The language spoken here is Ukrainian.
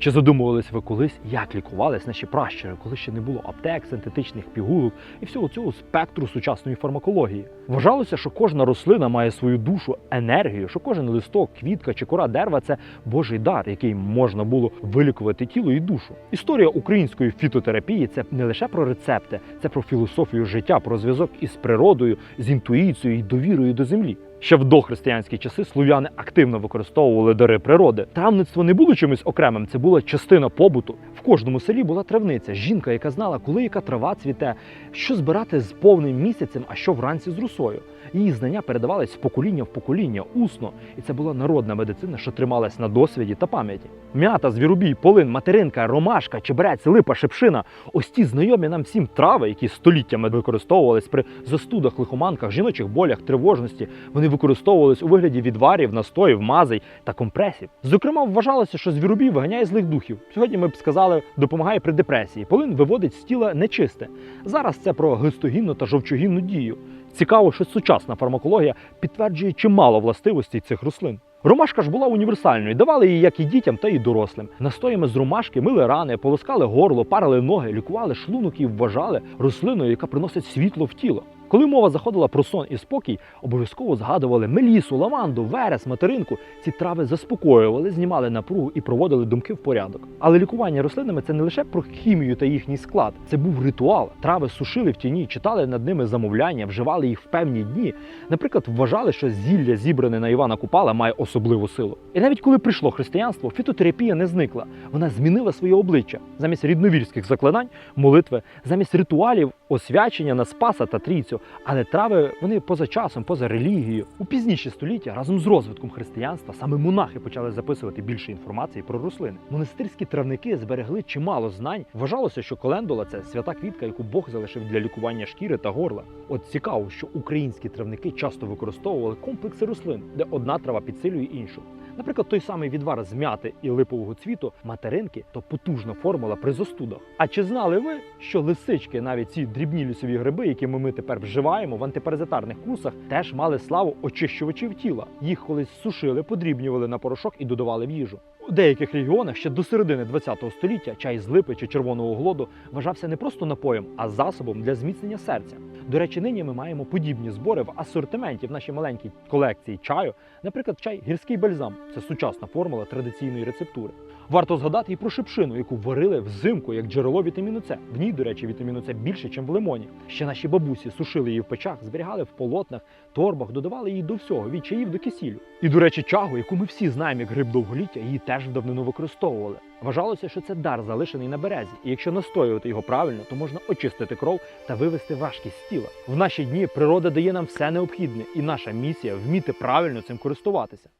Чи задумувались ви колись, як лікувались наші пращури, коли ще не було аптек, синтетичних пігулок і всього цього спектру сучасної фармакології? Вважалося, що кожна рослина має свою душу, енергію, що кожен листок, квітка чи кора дерева це Божий дар, який можна було вилікувати тіло і душу. Історія української фітотерапії це не лише про рецепти, це про філософію життя, про зв'язок із природою, з інтуїцією і довірою до землі. Ще в дохристиянські часи слов'яни активно використовували дари природи. Травництво не було чимось окремим, це була частина побуту. В кожному селі була травниця, жінка, яка знала, коли яка трава цвіте, що збирати з повним місяцем, а що вранці з русою. Її знання передавались з покоління в покоління, усно, і це була народна медицина, що трималась на досвіді та пам'яті. М'ята, звіробій, полин, материнка, ромашка, чебрець, липа, шипшина ось ті знайомі нам всім трави, які століттями використовувались при застудах, лихоманках, жіночих болях, тривожності. Вони використовувались у вигляді відварів, настоїв, мазей та компресів. Зокрема, вважалося, що звіробій виганяє злих духів. Сьогодні ми б сказали, допомагає при депресії. Полин виводить з тіла нечисте. Зараз це про глистогінну та жовчогінну дію. Цікаво, що сучасна фармакологія підтверджує чимало властивостей цих рослин. Ромашка ж була універсальною, давали її як і дітям, та й дорослим. Настоями з ромашки мили рани, полоскали горло, парили ноги, лікували шлунок і вважали рослиною, яка приносить світло в тіло. Коли мова заходила про сон і спокій, обов'язково згадували мелісу, лаванду, верес, материнку. Ці трави заспокоювали, знімали напругу і проводили думки в порядок. Але лікування рослинами це не лише про хімію та їхній склад. Це був ритуал. Трави сушили в тіні, читали над ними замовляння, вживали їх в певні дні. Наприклад, вважали, що зілля, зібране на Івана Купала, має особливу силу. І навіть коли прийшло християнство, фітотерапія не зникла. Вона змінила своє обличчя замість рідновірських заклинань, молитви, замість ритуалів, освячення на Спаса та Трійцю. Але трави вони поза часом, поза релігією. У пізніші століття разом з розвитком християнства саме монахи почали записувати більше інформації про рослини. Монастирські травники зберегли чимало знань. Вважалося, що колендула це свята квітка, яку Бог залишив для лікування шкіри та горла. От цікаво, що українські травники часто використовували комплекси рослин, де одна трава підсилює іншу. Наприклад, той самий відвар з м'яти і липового цвіту материнки то потужна формула при застудах. А чи знали ви, що лисички, навіть ці дрібні лісові гриби, якими ми тепер вживаємо в антипаразитарних курсах, теж мали славу очищувачів тіла. Їх колись сушили, подрібнювали на порошок і додавали в їжу. У деяких регіонах ще до середини ХХ століття чай з липи чи червоного глоду вважався не просто напоєм, а засобом для зміцнення серця. До речі, нині ми маємо подібні збори в асортименті в нашій маленькій колекції чаю. Наприклад, чай гірський бальзам це сучасна формула традиційної рецептури. Варто згадати і про шипшину, яку варили взимку як джерело вітаміну С. В ній, до речі, вітаміну С більше, ніж в лимоні. Ще наші бабусі сушили її в печах, зберігали в полотнах, торбах, додавали її до всього, від чаїв до кисілю. І, до речі, чагу, яку ми всі знаємо як гриб довголіття, її теж давнину використовували. Вважалося, що це дар залишений на березі, і якщо настоювати його правильно, то можна очистити кров та вивести важкість з тіла. В наші дні природа дає нам все необхідне, і наша місія вміти правильно цим користуватися.